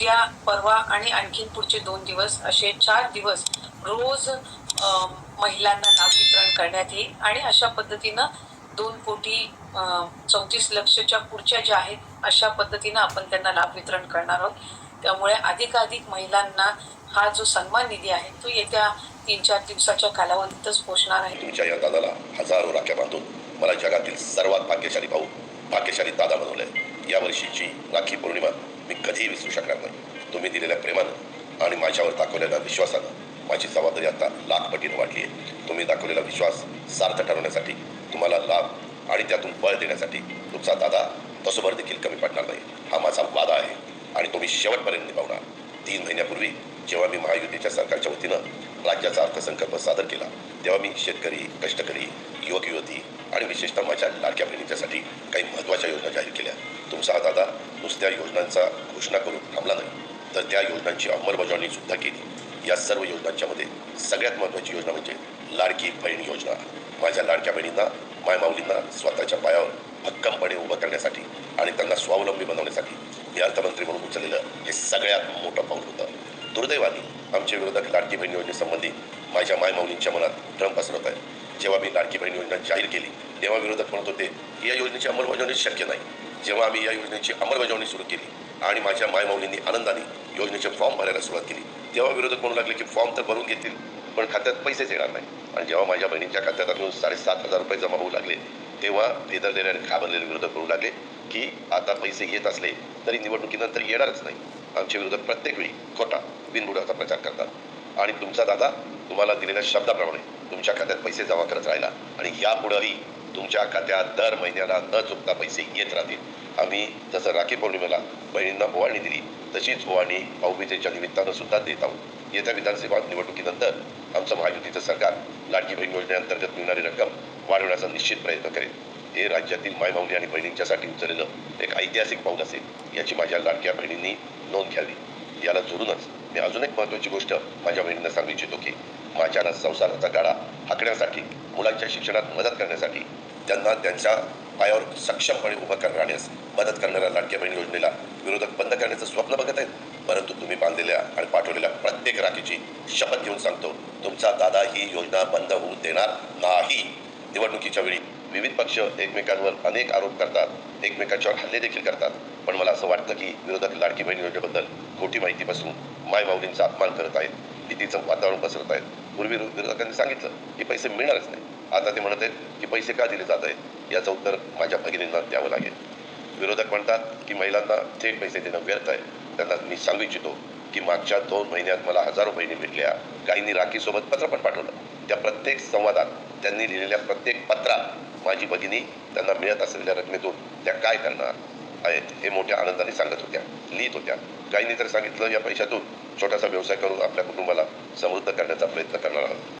उद्या परवा आणि आणखी पुढचे दोन दिवस असे चार दिवस रोज महिलांना लाभ वितरण करण्यात येईल. आणि अशा पद्धतीनं दोन कोटी चौतीस लक्षच्या पुढच्या ज्या आहेत अशा पद्धतीनं आपण त्यांना लाभ वितरण करणार आहोत. त्यामुळे अधिकाधिक महिलांना हा जो सन्मान निधी आहे तो येत्या तीन चार दिवसाच्या कालावधीतच पोहोचणार आहे. तुमच्या या दादाला हजारो राख्या बांधून मला जगातील सर्वात भाग्यशाली भाऊ भाग्यशाली दादा बनवले या वर्षीची राखी पौर्णिमा मी कधीही विसरू शकणार नाही. तुम्ही दिलेल्या प्रेमानं आणि माझ्यावर दाखवलेल्या विश्वासानं माझी जबाबदारी आता लाखपटीनं वाढली आहे. तुम्ही दाखवलेला विश्वास सार्थ ठरवण्यासाठी तुम्हाला लाभ आणि त्यातून बळ देण्यासाठी तुमचा दादा तसोभर देखील कमी पडणार नाही. हा माझा वादा आहे आणि तुम्ही शेवटपर्यंत निभावणार. तीन महिन्यापूर्वी जेव्हा मी महायुतीच्या सरकारच्या वतीनं राज्याचा अर्थसंकल्प सादर केला तेव्हा मी शेतकरी कष्टकरी युवक युवती आणि विशेषतः माझ्या लाडक्या बहिणींच्यासाठी काही महत्त्वाच्या योजना जाहीर केल्या तुमचा हा दादा नुसत्या योजनांचा घोषणा करून थांबला नाही तर त्या योजनांची अंमलबजावणी सुद्धा केली. या सर्व योजनांच्यामध्ये सगळ्यात महत्त्वाची योजना म्हणजे लाडकी बहीण योजना. माझ्या लाडक्या बहिणींना मायमाऊलींना स्वतःच्या पायावर भक्कमपणे उभं करण्यासाठी आणि त्यांना स्वावलंबी बनवण्यासाठी मी अर्थमंत्री म्हणून उचललेलं हे सगळ्यात मोठं पाऊल होतं. दुर्दैवाने आमचे विरोधक लाडकी बहीण योजनेसंबंधी माझ्या मायमाऊलींच्या मनात भ्रम पसरत आहे. जेव्हा मी लाडकी बहीण योजना जाहीर केली तेव्हा विरोधक म्हणत होते की या योजनेची अंमलबजावणी शक्य नाही. जेव्हा आम्ही या योजनेची अंमलबजावणी सुरू केली आणि माझ्या मायमाऊलींनी आनंदाने योजनेचे फॉर्म भरायला सुरुवात केली तेव्हा विरोधक म्हणू लागले की फॉर्म तर भरून घेतील पण खात्यात पैसेच येणार नाही. आणि जेव्हा माझ्या बहिणींच्या खात्यात अजून साडेसात हजार रुपये जमा होऊ लागले तेव्हा बेदरलेले आणि घाबरलेले विरोधक म्हणू लागले की आता पैसे येत असले तरी निवडणुकीनंतर येणारच नाही. आमचे विरोधक प्रत्येक वेळी खोटा बिनबुडाचा प्रचार करतात. आणि तुमचा दादा तुम्हाला दिलेल्या शब्दाप्रमाणे तुमच्या खात्यात पैसे जमा करत राहिला आणि यापुढेही तुमच्या खात्यात दर महिन्याला न चुकता पैसे येत राहतील. आम्ही जसं राखी पौर्णिमेला बहिणींना ओवाळणी दिली. तशीच ओवाळणी भाऊबीजेच्या निमित्तानं सुद्धा देत आहोत. येत्या विधानसभा निवडणुकीनंतर आमचं महायुतीचं सरकार लाडकी बहीण योजनेअंतर्गत मिळणारी रक्कम वाढवण्याचा निश्चित प्रयत्न करेल. हे राज्यातील मायमाऊली आणि बहिणींच्यासाठी उचललेलं एक ऐतिहासिक पाऊल असेल याची माझ्या लाडक्या बहिणींनी नोंद घ्यावी. याला जोडूनच मी अजून एक महत्त्वाची गोष्ट माझ्या बहिणींना सांगू इच्छितो की माझ्यानं संसाराचा गाडा हाकण्यासाठी मुलांच्या शिक्षणात मदत करण्यासाठी त्यांना त्यांच्या पायावर सक्षमपणे उभं करण्यास मदत करणाऱ्या लाडक्या बहीण योजनेला विरोधक बंद करण्याचं स्वप्न बघत आहेत. परंतु तुम्ही बांधलेल्या आणि पाठवलेल्या प्रत्येक राखीची शपथ घेऊन सांगतो तुमचा दादा ही योजना बंद होऊ देणार नाही. निवडणुकीच्या वेळी विविध पक्ष एकमेकांवर अनेक आरोप करतात एकमेकांच्यावर हल्ले देखील करतात. पण मला असं वाटतं की विरोधक लाडकी बहीण योजनेबद्दल खोटी माहिती बसून माय माऊलींचा अपमान करत आहेत भीतीचं वातावरण पसरत आहेत. पूर्वी विरोधकांनी सांगितलं की पैसे मिळणारच नाही. आता ते म्हणत आहेत की पैसे का दिले जात आहेत? याचं उत्तर माझ्या भगिनींना द्यावं लागेल. विरोधक म्हणतात की महिलांना थेट पैसे देणं व्यर्थ आहे. त्यांना मी सांगू इच्छितो की मागच्या दोन महिन्यात मला हजारो बहिणी भेटल्या. काहींनी राखीसोबत पत्र पण पाठवलं. त्या प्रत्येक संवादात त्यांनी लिहिलेल्या प्रत्येक पत्रात माझी भगिनी त्यांना मिळत असलेल्या रकमेतून त्या काय करणार आहेत हे मोठ्या आनंदाने सांगत होत्या लिहित होत्या. काहींनी तर सांगितलं या पैशातून छोटासा व्यवसाय करून आपल्या कुटुंबाला समृद्ध करण्याचा प्रयत्न करणार आहोत.